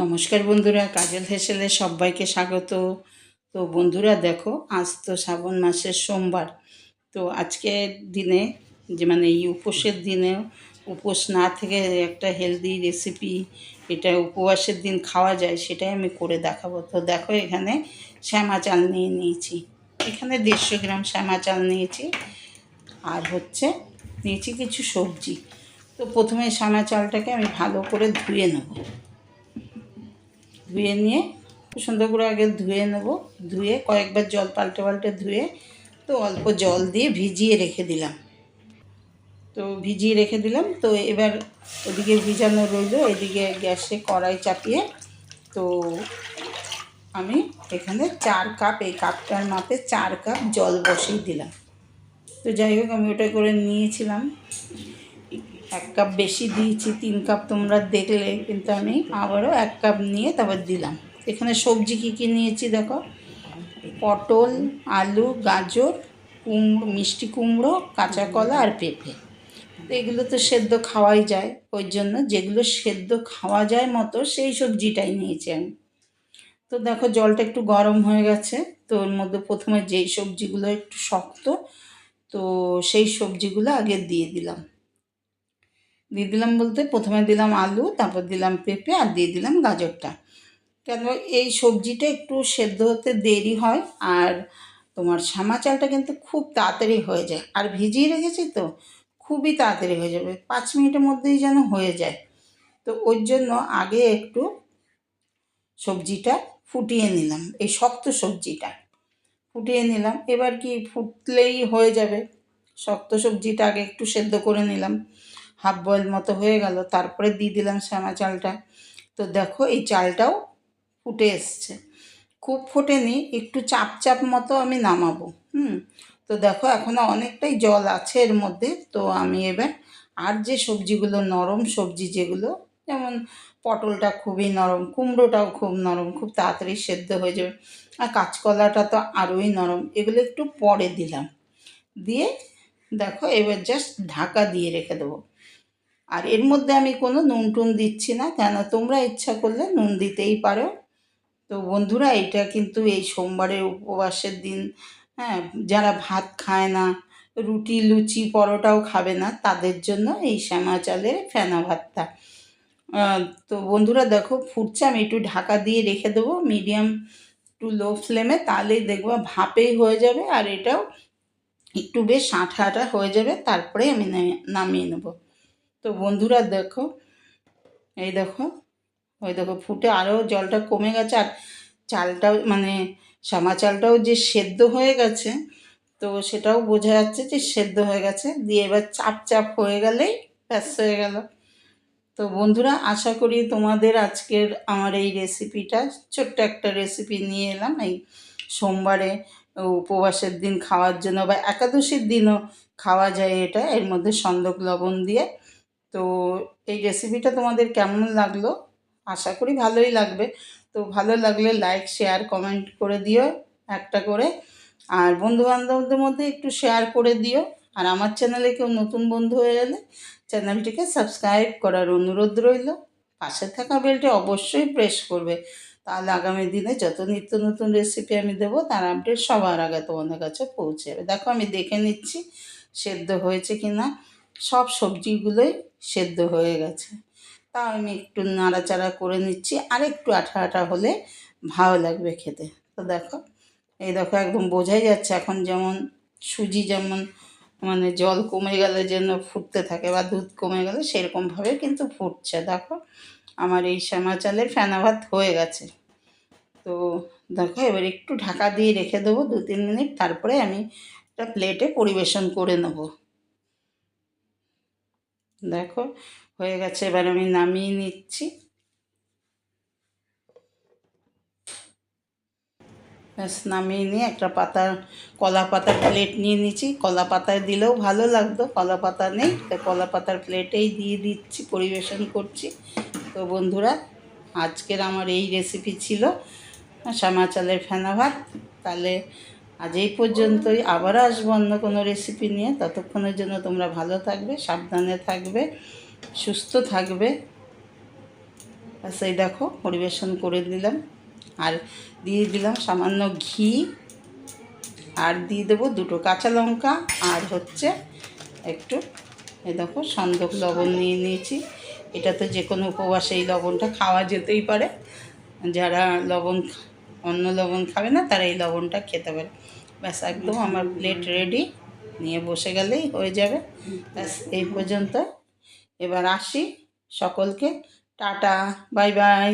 নমস্কার বন্ধুরা, কাজল হেসেলে সবাইকে স্বাগত। তো বন্ধুরা দেখো, আজ তো শ্রাবণ মাসের সোমবার। তো আজকের দিনে যে মানে এই উপোসের দিনে উপোস না থেকে একটা হেলদি রেসিপি এটা উপবাসের দিন খাওয়া যায়, সেটাই আমি করে দেখাবো। তো দেখো এখানে শ্যামা চাল নিয়ে নিয়েছি। এখানে দেড়শো গ্রাম শ্যামা চাল নিয়েছি। আর হচ্ছে নিয়েছি কিছু সবজি। তো প্রথমে শ্যামা চালটাকে আমি ভালো করে ধুয়ে নেব। ধুয়ে নিয়ে সুন্দর করে আগে ধুয়ে নেব। ধুয়ে কয়েকবার জল পাল্টে পাল্টে ধুয়ে তো অল্প জল দিয়ে ভিজিয়ে রেখে দিলাম। তো ভিজিয়ে রেখে দিলাম। তো এবার ওদিকে ভিজানো রইল, এদিকে গ্যাসে কড়াই চাপিয়ে। তো আমি এখানে চার কাপ, এই কাপটার মাপে চার কাপ জল বসিয়ে দিলাম। তো যাই হোক, আমি ওটা করে নিয়েছিলাম। এক কাপ বেশি দিয়েছি, তিন কাপ তোমরা দেখলে কিন্তু আমি আবারও এক কাপ নিয়ে তারপর দিলাম। এখানে সবজি কী কী নিয়েছি দেখো? পটল, আলু, গাজর, কুমড়ো, মিষ্টি কুমড়ো, কাঁচা কলা আর পেঁপে। এগুলো তো সেদ্ধ খাওয়াই যায়, ওই জন্য যেগুলো সেদ্ধ খাওয়া যায় মতো সেই সবজিটাই নিয়েছি আমি। তো দেখো জলটা একটু গরম হয়ে গেছে, তো ওর মধ্যে প্রথমে যেই সবজিগুলো একটু শক্ত, তো সেই সবজিগুলো আগে দিয়ে দিলাম। দিয়ে দিলাম বলতে প্রথমে দিলাম আলু, তারপর দিলাম পেঁপে আর দিয়ে দিলাম গাজরটা। কেন এই সবজিটা একটু সেদ্ধ হতে দেরি হয় আর তোমার শ্যামা চালটা কিন্তু খুব তাড়াতাড়ি হয়ে যায়। আর ভিজিয়ে রেখেছি তো, খুবই তাড়াতাড়ি হয়ে যাবে, পাঁচ মিনিটের মধ্যেই যেন হয়ে যায়। তো ওর জন্য আগে একটু সবজিটা ফুটিয়ে নিলাম, এই শক্ত সবজিটা ফুটিয়ে নিলাম। এবার কি ফুটলেই হয়ে যাবে, শক্ত সবজিটা আগে একটু সেদ্ধ করে নিলাম। হাফ বয়েল মতো হয়ে গেল, তারপরে দিয়ে দিলাম শ্যামা চালটা। তো দেখো এই চালটাও ফুটে এসছে। খুব ফোটেনি, একটু চাপ চাপ মতো আমি নামাবো, হুম? তো দেখো এখনও অনেকটাই জল আছে এর মধ্যে, তো আমি এবার আর যে সবজিগুলো, নরম সবজি যেগুলো, যেমন পটলটা খুবই নরম, কুমড়োটাও খুব নরম, খুব তাড়াতাড়ি সেদ্ধ হয়ে যাবে, আর কাঁচকলাটা তো আরোই নরম, এগুলো একটু পরে দিলাম। দিয়ে দেখো এবার জাস্ট ঢাকা দিয়ে রেখে দেবো। আর এর মধ্যে আমি কোনো নুন টুন দিচ্ছি না, কেন তোমরা ইচ্ছা করলে নুন দিতেই পারো। তো বন্ধুরা এটা কিন্তু এই সোমবারের উপবাসের দিন হ্যাঁ যারা ভাত খায় না, রুটি, লুচি, পরোটাও খাবে না, তাদের জন্য এই শ্যামা চালের ফেনা ভাতটা। তো বন্ধুরা দেখো, ফুটছে, আমি একটু ঢাকা দিয়ে রেখে দেবো, মিডিয়াম টু লো ফ্লেমে, তাহলেই দেখব ভাপেই হয়ে যাবে, আর এটাও একটু বেশ আঠা আঠা হয়ে যাবে, তারপরে আমি নামিয়ে নেব। তো বন্ধুরা দেখো, এই দেখো, ওই দেখো ফুটে আরও জলটা কমে গেছে আর চালটাও মানে সামা চালটাও যে সেদ্ধ হয়ে গেছে, তো সেটাও বোঝা যাচ্ছে যে সেদ্ধ হয়ে গেছে। দিয়ে এবার চাপ চাপ হয়ে গেলেই ব্যাস হয়ে গেল। তো বন্ধুরা আশা করি তোমাদের আজকের আমার এই রেসিপিটা ছোট্ট একটা রেসিপি নিয়ে এলাম। এই সোমবারে উপবাসের দিন খাওয়ার জন্য বা একাদশীর দিনও খাওয়া যায় এটা। এর মধ্যে সন্দক লবণ দিয়ে তো এই রেসিপিটা তোমাদের কেমন লাগল? আশা করি ভালোই লাগবে। তো ভালো লাগলে লাইক শেয়ার কমেন্ট করে দিও একটা করে। আর বন্ধু বান্ধবদের মধ্যে একটু শেয়ার করে দিও। আর আমার চ্যানেলে কেউ নতুন বন্ধু হয়ে গেলে চ্যানেলটিকে সাবস্ক্রাইব করার অনুরোধ রইল। পাশে থাকা বেলটি অবশ্যই প্রেস করবে। তাহলে আগামী দিনে যত নিত্য নতুন রেসিপি আমি দেবো, তার আপডেট সবার আগে তোমাদের কাছে পৌঁছে যাবে। দেখো আমি দেখে নিচ্ছি, সেদ্ধ হয়েছে কি না সব সবজিগুলোই সেদ্ধ হয়ে গেছে। তাও আমি একটু নাড়াচাড়া করে নিচ্ছি। আর একটু আঠা আঠা হলে ভালো লাগবে খেতে। তো দেখো, এই দেখো একদম বোঝাই যাচ্ছে এখন যেমন সুজি যেমন মানে জল কমে গেলে যেন ফুটতে থাকে বা দুধ কমে গেলে সেরকমভাবে কিন্তু ফুটছে। দেখো, আমার এই শ্যামা চালের ফেনা ভাত হয়ে গেছে। তো দেখো, এবার একটু ঢাকা দিয়ে রেখে দেবো দু তিন মিনিট। তারপরে আমি একটা প্লেটে পরিবেশন করে নেব। দেখো, হয়ে গেছে। এবার আমি নামিয়ে নিচ্ছি। ব্যাস, নামিয়ে নিয়ে একটা পাতার কলা পাতার প্লেট নিয়ে নিচ্ছি। কলা পাতায় দিলেও ভালো লাগতো, কলা পাতা নেই। তো কলা পাতার প্লেটেই দিয়ে দিচ্ছি, পরিবেশন করছি। তো বন্ধুরা, আজকের আমার এই রেসিপি ছিল। শ্যামা চালের ফেনা ভাত। তাহলে আজ এই পর্যন্তই। আবার আসব অন্য কোনো রেসিপি নিয়ে। ততক্ষণের জন্য তোমরা ভালো থাকবে, সাবধানে থাকবে, সুস্থ থাকবে। এই দেখো, পরিবেশন করে দিলাম। আর দিয়ে দিলাম সামান্য ঘি। আর দিয়ে দেবো দুটো কাঁচা লঙ্কা। আর হচ্ছে একটু এ দেখো, সন্দক লবণ নিয়ে নিয়েছি। এটা তো যে কোনো উপবাসে এই লবণটা খাওয়া যেতেই পারে। যারা লবণ অন্য লবণ খাবে না তারা এই লবণটা খেতে পারে ব্যাস একদম আমার প্লেট রেডি নিয়ে বসে গেলেই হয়ে যাবে। ব্যাস এই পর্যন্ত এবার আসি সকলকে। Tata bye bye.